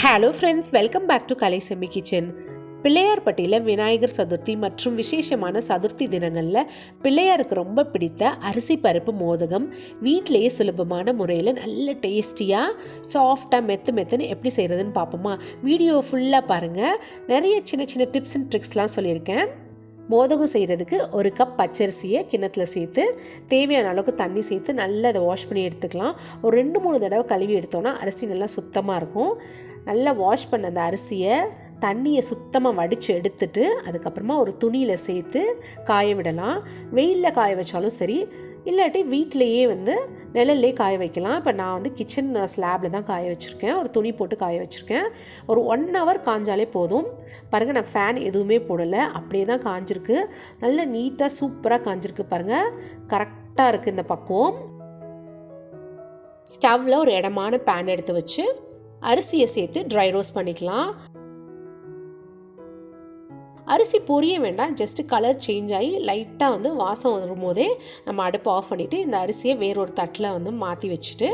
Hello friends welcome back to Kalai Semmi kitchen பிள்ளையார்பட்டியில் Vinayagar Chaturthi மற்றும் விசேஷமான சதுர்த்தி தினங்களில் பிள்ளையாருக்கு ரொம்ப பிடித்த அரிசி பருப்பு மோதகம் வீட்டிலேயே சுலபமான முறையில் நல்ல டேஸ்டியாக சாஃப்டாக மெத்து மெத்துன்னு எப்படி செய்கிறதுன்னு பார்ப்போமா? வீடியோ ஃபுல்லாக பாருங்கள் நிறைய சின்ன சின்ன டிப்ஸ் அண்ட் ட்ரிக்ஸ்லாம் சொல்லியிருக்கேன். மோதகம் செய்கிறதுக்கு ஒரு கப் பச்சரிசியை கிண்ணத்தில் சேர்த்து தேவையான அளவுக்கு தண்ணி சேர்த்து நல்லா அதை வாஷ் பண்ணி எடுத்துக்கலாம். ஒரு ரெண்டு மூணு தடவை கழுவி எடுத்தோன்னா அரிசி நல்லா சுத்தமாக இருக்கும். நல்லா வாஷ் பண்ண அந்த அரிசியை தண்ணியை சுத்தமாக வடித்து எடுத்துட்டு அதுக்கப்புறமா ஒரு துணியில் சேர்த்து காய விடலாம். வெயிலில் காய வச்சாலும் சரி இல்லாட்டி வீட்டிலையே வந்து நிழல்லே காய வைக்கலாம். இப்போ நான் வந்து கிச்சன் ஸ்லாபில் தான் காய வச்சுருக்கேன். ஒரு துணி போட்டு காய வச்சுருக்கேன். ஒரு ஒன் ஹவர் காஞ்சாலே போதும். பாருங்கள் நான் ஃபேன் எதுவுமே போடலை. அப்படியே தான் காஞ்சிருக்கு. நல்ல நீட்டாக சூப்பராக காஞ்சிருக்கு பாருங்கள் கரெக்டாக இருக்குது இந்த பக்குவம். ஸ்டவ்வில் ஒரு இடமான பேன் எடுத்து வச்சு அரிசியை சேர்த்து ட்ரை ரோஸ்ட் பண்ணிக்கலாம். அரிசி பொரிய வேண்டாம் ஜஸ்ட்டு கலர் சேஞ்ச் ஆகி லைட்டாக வந்து வாசம் வரும் போதே நம்ம அடுப்பு ஆஃப் பண்ணிவிட்டு இந்த அரிசியை வேறொரு தட்டில் வந்து மாற்றி வச்சுட்டு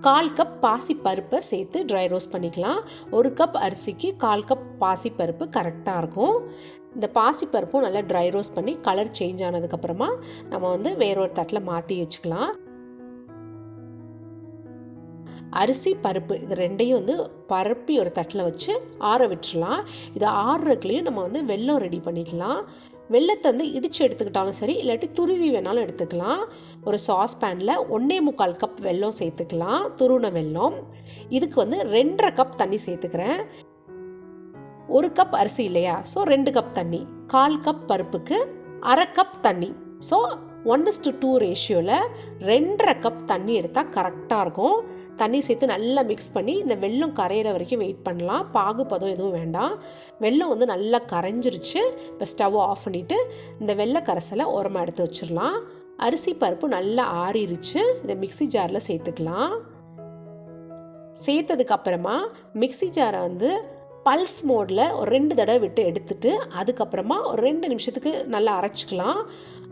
கால் கப் பாசி பருப்பை சேர்த்து ட்ரை ரோஸ்ட் பண்ணிக்கலாம். ஒரு கப் அரிசிக்கு கால் கப் பாசி பருப்பு கரெக்டாக இருக்கும். இந்த பாசி பருப்பும் நல்லா ட்ரை ரோஸ்ட் பண்ணி கலர் சேஞ்ச் ஆனதுக்கப்புறமா நம்ம வந்து வேறொரு தட்டில் மாற்றி வச்சுக்கலாம். அரிசி பருப்பு இது ரெண்டையும் வந்து பரப்பி ஒரு தட்டில் வச்சு ஆற விட்டுறலாம். இதை ஆறுறதுக்குலேயும் நம்ம வந்து வெல்லம் ரெடி பண்ணிக்கலாம். வெள்ளத்தை வந்து இடித்து எடுத்துக்கிட்டாலும் சரி இல்லாட்டி துருவி வேணாலும் எடுத்துக்கலாம். ஒரு சாஸ் பேனில் ஒன்றே முக்கால் கப் வெல்லம் சேர்த்துக்கலாம். துருண வெல்லம். இதுக்கு வந்து ரெண்டரை கப் தண்ணி சேர்த்துக்கிறேன். ஒரு கப் அரிசி இல்லையா? ஸோ ரெண்டு கப் தண்ணி. கால் கப் பருப்புக்கு அரை கப் தண்ணி. So one is to two ரேஷியோவில் ரெண்டரை கப் தண்ணி எடுத்தால் கரெக்டாக இருக்கும். தண்ணி சேர்த்து நல்லா மிக்ஸ் பண்ணி இந்த வெள்ளம் கரையிற வரைக்கும் வெயிட் பண்ணலாம். பாகு பதம் எதுவும் வேண்டாம். வெள்ளம் வந்து நல்லா கரைஞ்சிருச்சு. இப்போ ஸ்டவ் ஆஃப் பண்ணிவிட்டு இந்த வெள்ளை கரைசலை ஓரமாக எடுத்து வச்சிடலாம். அரிசி பருப்பு நல்லா ஆறிடுச்சு இதை மிக்சி ஜாரில் சேர்த்துக்கலாம். சேர்த்ததுக்கப்புறமா மிக்சி ஜாரை வந்து பல்ஸ் மோடில் ஒரு ரெண்டு தடவை விட்டு எடுத்துட்டு அதுக்கப்புறமா ஒரு ரெண்டு நிமிஷத்துக்கு நல்லா அரைச்சிக்கலாம்.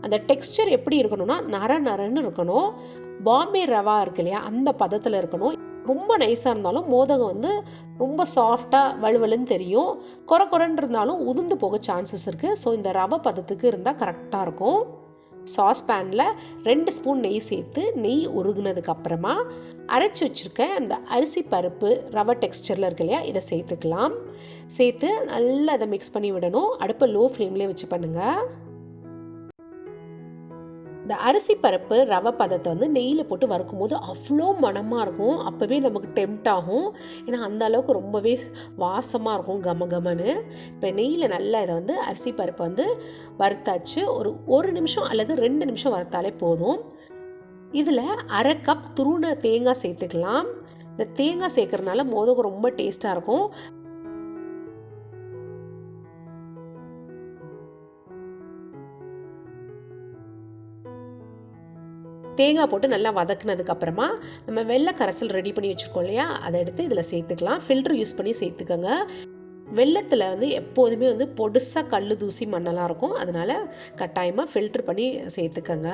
அந்த டெக்ஸ்சர் எப்படி இருக்கணும்னா நர நரன்னு இருக்கணும். பாம்பே ரவா இருக்கு இல்லையா அந்த பதத்தில் இருக்கணும். ரொம்ப நைஸாக இருந்தாலும் மோதகம் வந்து ரொம்ப சாஃப்டாக வலுவலுன்னு தெரியும். குறை குறைன்னு இருந்தாலும் உதிர்ந்து போக சான்சஸ் இருக்குது ஸோ இந்த ரவை பதத்துக்கு இருந்தால் கரெக்டாக இருக்கும். சாஸ் பேனில் ரெண்டு ஸ்பூன் நெய் சேர்த்து நெய் உருகுனதுக்கு அப்புறமா அரைச்சி வச்சுருக்க அந்த அரிசி பருப்பு ரவை டெக்ஸ்டரில் இருக்கு இல்லையா இதை சேர்த்துக்கலாம். சேர்த்து நல்லா அதை மிக்ஸ் பண்ணி விடணும். அடுப்பை லோ ஃப்ளேம்லேயே வச்சு பண்ணுங்கள் இந்த அரிசி பருப்பு ரவை பதத்தை வந்து நெய்யில் போட்டு வறுக்கும் போது அவ்வளோ மணமாக இருக்கும். அப்போவே நமக்கு டெம்ட் ஆகும். ஏன்னா அந்த அளவுக்கு ரொம்பவே வாசமாக இருக்கும் கம கமனு இப்போ நெய்யில் நல்லா இதை வந்து அரிசி பருப்பை வந்து வறுத்தாச்சு. ஒரு ஒரு நிமிஷம் அல்லது ரெண்டு நிமிஷம் வறுத்தாலே போதும். இதில் அரை கப் துருண தேங்காய் சேர்த்துக்கலாம். இந்த தேங்காய் சேர்க்குறதுனால மோதகம் ரொம்ப டேஸ்ட்டாக இருக்கும். தேங்காய் போட்டு நல்லா வதக்குனதுக்கு அப்புறமா நம்ம வெள்ளை கரைசல் ரெடி பண்ணி வச்சுருக்கோம் இல்லையா? அதை எடுத்து இதில் சேர்த்துக்கலாம். ஃபில்ட்ரு யூஸ் பண்ணி சேர்த்துக்கோங்க. வெள்ளத்தில் வந்து எப்போதுமே வந்து பொடுசாக கல் தூசி மண்ணெல்லாம் இருக்கும். அதனால் கட்டாயமாக ஃபில்ட்ரு பண்ணி சேர்த்துக்கோங்க.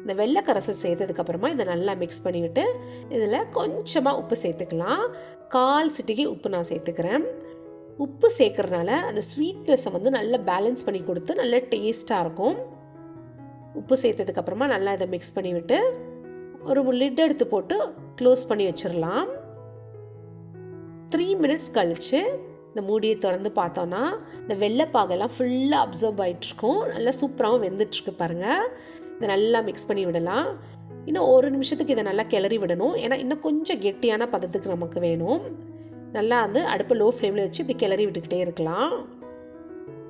இந்த வெள்ளை சேர்த்ததுக்கப்புறமா இதை நல்லா மிக்ஸ் பண்ணிவிட்டு இதில் கொஞ்சமாக உப்பு சேர்த்துக்கலாம். கால் சிட்டிக்கு உப்பு நான் சேர்த்துக்கிறேன். உப்பு சேர்க்கறதுனால அந்த ஸ்வீட்னஸை வந்து நல்லா பேலன்ஸ் பண்ணி கொடுத்து நல்ல டேஸ்ட்டாக இருக்கும். உப்பு சேர்த்ததுக்கப்புறமா நல்லா இதை மிக்ஸ் பண்ணி விட்டு ஒரு லிட் எடுத்து போட்டு க்ளோஸ் பண்ணி வச்சிடலாம் த்ரீ மினிட்ஸ் கழித்து இந்த மூடியை திறந்து பார்த்தோன்னா இந்த வெள்ளைப்பாகெல்லாம் ஃபுல்லாக அப்சர்வ் ஆகிட்ருக்கும் நல்லா சூப்பராகவும் வெந்துட்டுருக்கு பாருங்கள் இதை நல்லா மிக்ஸ் பண்ணி விடலாம். இன்னும் ஒரு நிமிஷத்துக்கு இதை நல்லா கிளறி விடணும். ஏன்னா இன்னும் கொஞ்சம் கெட்டியான பதத்துக்கு நமக்கு வேணும். நல்லா வந்து அடுப்பு லோ ஃப்ளேமில் வச்சு இப்படி கிளறி விட்டுக்கிட்டே இருக்கலாம்.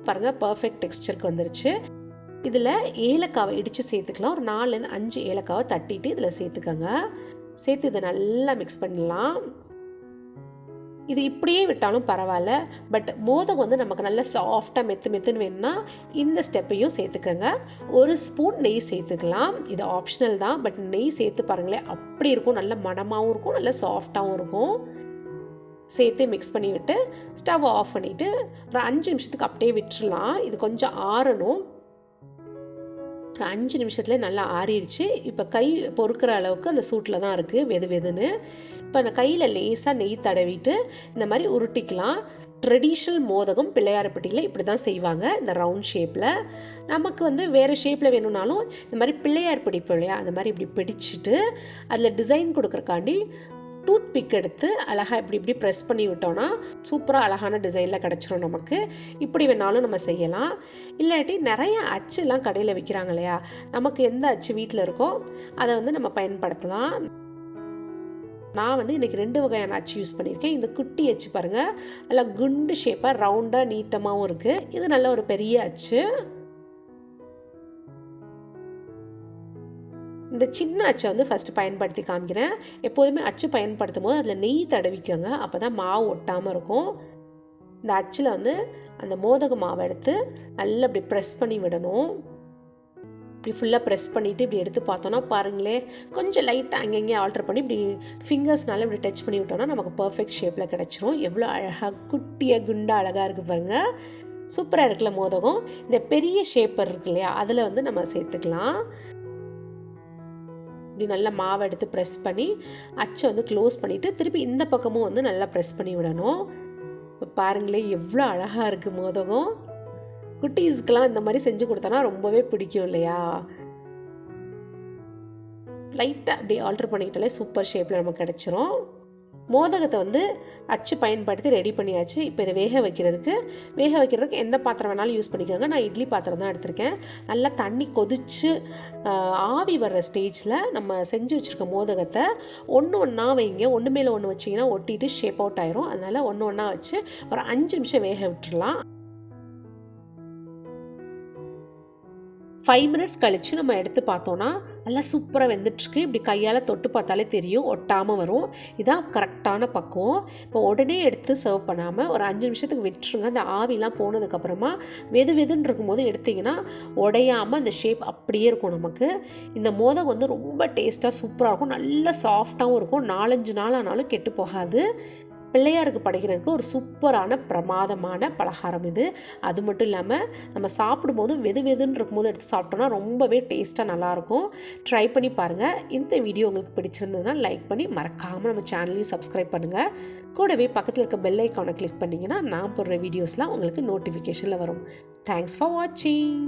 பாருங்கள் பர்ஃபெக்ட் டெக்ஸ்டருக்கு வந்துருச்சு. இதில் ஏலக்காவை இடித்து சேர்த்துக்கலாம். ஒரு நாலுலேருந்து அஞ்சு ஏலக்காவை தட்டிட்டு இதில் சேர்த்துக்கோங்க. சேர்த்து இதை நல்லா மிக்ஸ் பண்ணிடலாம் இது இப்படியே விட்டாலும் பரவாயில்ல. பட் மோதகம் வந்து நமக்கு நல்லா சாஃப்டாக மெத்து மெத்துன்னு வேணும்னா இந்த ஸ்டெப்பையும் சேர்த்துக்கோங்க. ஒரு ஸ்பூன் நெய் சேர்த்துக்கலாம். இது ஆப்ஷனல் தான். பட் நெய் சேர்த்து பாருங்களேன் அப்படி இருக்கும். நல்ல மனமாகவும் இருக்கும். நல்ல சாஃப்டாகவும் இருக்கும். சேர்த்து மிக்ஸ் பண்ணி விட்டு ஸ்டவ் ஆஃப் பண்ணிவிட்டு ஒரு அஞ்சு நிமிஷத்துக்கு அப்படியே விட்டுடலாம் இது கொஞ்சம் ஆறணும். ஒரு அஞ்சு நிமிஷத்தில் நல்லா ஆறிடுச்சு. இப்போ கை பொறுக்கிற அளவுக்கு அந்த சூட்டில் தான் இருக்குது வெது வெதுன்னு. இப்போ அந்த கையில் லேசாக நெய் தடவிட்டு இந்த மாதிரி உருட்டிக்கலாம். ட்ரெடிஷ்னல் மோதகம் பிள்ளையார்பட்டியில் இப்படி தான் செய்வாங்க இந்த ரவுண்ட் ஷேப்பில் நமக்கு வந்து வேறு ஷேப்பில் வேணும்னாலும் இந்த மாதிரி பிள்ளையார் பிடிப்போம் இல்லையா அந்த மாதிரி இப்படி பிடிச்சிட்டு அதில் டிசைன் கொடுக்குறக்காண்டி டூத் பிக் எடுத்து அழகாக இப்படி இப்படி ப்ரெஸ் பண்ணி விட்டோன்னா சூப்பராக அழகான டிசைனில் கிடச்சிரும் நமக்கு. இப்படி வேணாலும் நம்ம செய்யலாம். இல்லாட்டி நிறைய அச்சுலாம் கடையில் விற்கிறாங்க இல்லையா? நமக்கு எந்த அச்சு வீட்டில் இருக்கோ அதை வந்து நம்ம பயன்படுத்தலாம். நான் வந்து இன்றைக்கி ரெண்டு வகையான அச்சு யூஸ் பண்ணியிருக்கேன். இந்த குட்டி அச்சு பாருங்கள் நல்லா குண்டு ஷேப்பாக ரவுண்டாக நீட்டமாகவும் இருக்குது இது நல்ல ஒரு பெரிய அச்சு. இந்த சின்ன அச்சை வந்து ஃபஸ்ட்டு பயன்படுத்தி காமிக்கிறேன். எப்போதுமே அச்சு பயன்படுத்தும் போது அதில் நெய் தடவிக்கோங்க. அப்போ தான் மாவு ஒட்டாமல் இருக்கும். இந்த அச்சில் வந்து அந்த மோதக மாவை எடுத்து நல்லா அப்படி ப்ரெஸ் பண்ணி விடணும். இப்படி ஃபுல்லாக ப்ரெஸ் பண்ணிவிட்டு இப்படி எடுத்து பார்த்தோன்னா பாருங்களேன் கொஞ்சம் லைட்டாக அங்கங்கே ஆல்ட்ரு பண்ணி இப்படி ஃபிங்கர்ஸ்னால இப்படி டச் பண்ணி விட்டோன்னா நமக்கு பர்ஃபெக்ட் ஷேப்பில் கிடச்சிரும். எவ்வளோ அழகாக குட்டியாக குண்டாக அழகாக இருக்குது பாருங்கள் சூப்பராக இருக்குல்ல மோதகம். இந்த பெரிய ஷேப்பர் இருக்கு இல்லையா அதில் வந்து நம்ம சேர்த்துக்கலாம். இப்படி நல்லா மாவை எடுத்து ப்ரெஸ் பண்ணி அச்சை வந்து க்ளோஸ் பண்ணிவிட்டு திருப்பி இந்த பக்கமும் வந்து நல்லா ப்ரெஸ் பண்ணி விடணும். இப்போ பாருங்களேன் எவ்வளோ அழகாக இருக்குது மோதகம். குட்டீஸ்க்கெலாம் இந்த மாதிரி செஞ்சு கொடுத்தோன்னா ரொம்பவே பிடிக்கும் இல்லையா? லைட்டாக அப்படி ஆல்ட்ரு பண்ணிக்கிட்டாலே சூப்பர் ஷேப்பில் நமக்கு கிடச்சிரும். மோதகத்தை வந்து அச்சு பயன்படுத்தி ரெடி பண்ணியாச்சு. இப்போ இதை வேக வைக்கிறதுக்கு வேக வைக்கிறதுக்கு எந்த பாத்திரம் வேணாலும் யூஸ் பண்ணிக்கோங்க. நான் இட்லி பாத்திரம் தான் எடுத்திருக்கேன். நல்லா தண்ணி கொதித்து ஆவி வர்ற ஸ்டேஜில் நம்ம செஞ்சு வச்சுருக்க மோதகத்தை ஒன்று ஒன்றா வைங்க. ஒன்று மேலே ஒன்று வச்சிங்கன்னா ஒட்டிட்டு ஷேப் அவுட் ஆயிரும். அதனால் ஒன்று ஒன்றா வச்சு ஒரு அஞ்சு நிமிஷம் வேக விட்டுடலாம் ஃபைவ் மினிட்ஸ் கழித்து நம்ம எடுத்து பார்த்தோன்னா நல்லா சூப்பராக வெந்துட்டுருக்கு. இப்படி கையால் தொட்டு பார்த்தாலே தெரியும். ஒட்டாமல் வரும். இதான் கரெக்டான பக்குவம். இப்போ உடனே எடுத்து சர்வ் பண்ணாமல் ஒரு அஞ்சு நிமிஷத்துக்கு விட்டுருங்க. அந்த ஆவிலாம் போனதுக்கப்புறமா வெது வெதுன்னு இருக்கும்போது எடுத்திங்கன்னா உடையாமல் அந்த ஷேப் அப்படியே இருக்கும் நமக்கு. இந்த மோதகம் வந்து ரொம்ப டேஸ்ட்டாக சூப்பராக இருக்கும். நல்லா சாஃப்டாகவும் இருக்கும். நாலஞ்சு நாள் ஆனாலும் கெட்டு போகாது. பிள்ளையாருக்கு படைக்கிறதுக்கு ஒரு சூப்பரான பிரமாதமான பலகாரம் இது. அது மட்டும் இல்லாமல் நம்ம சாப்பிடும்போது வெது வெதுன்னு இருக்கும்போது எடுத்து சாப்பிட்டோன்னா ரொம்பவே டேஸ்ட்டாக நல்லாயிருக்கும் ட்ரை பண்ணி பாருங்கள் இந்த வீடியோ உங்களுக்கு பிடிச்சிருந்ததுன்னா லைக் பண்ணி மறக்காமல் நம்ம சேனலையும் சப்ஸ்கிரைப் பண்ணுங்கள் கூடவே பக்கத்தில் இருக்க பெல் ஐக்கானை கிளிக் பண்ணிங்கன்னா நான் போடுற வீடியோஸ்லாம் உங்களுக்கு நோட்டிஃபிகேஷனில் வரும். தேங்க்ஸ் ஃபார் வாட்சிங்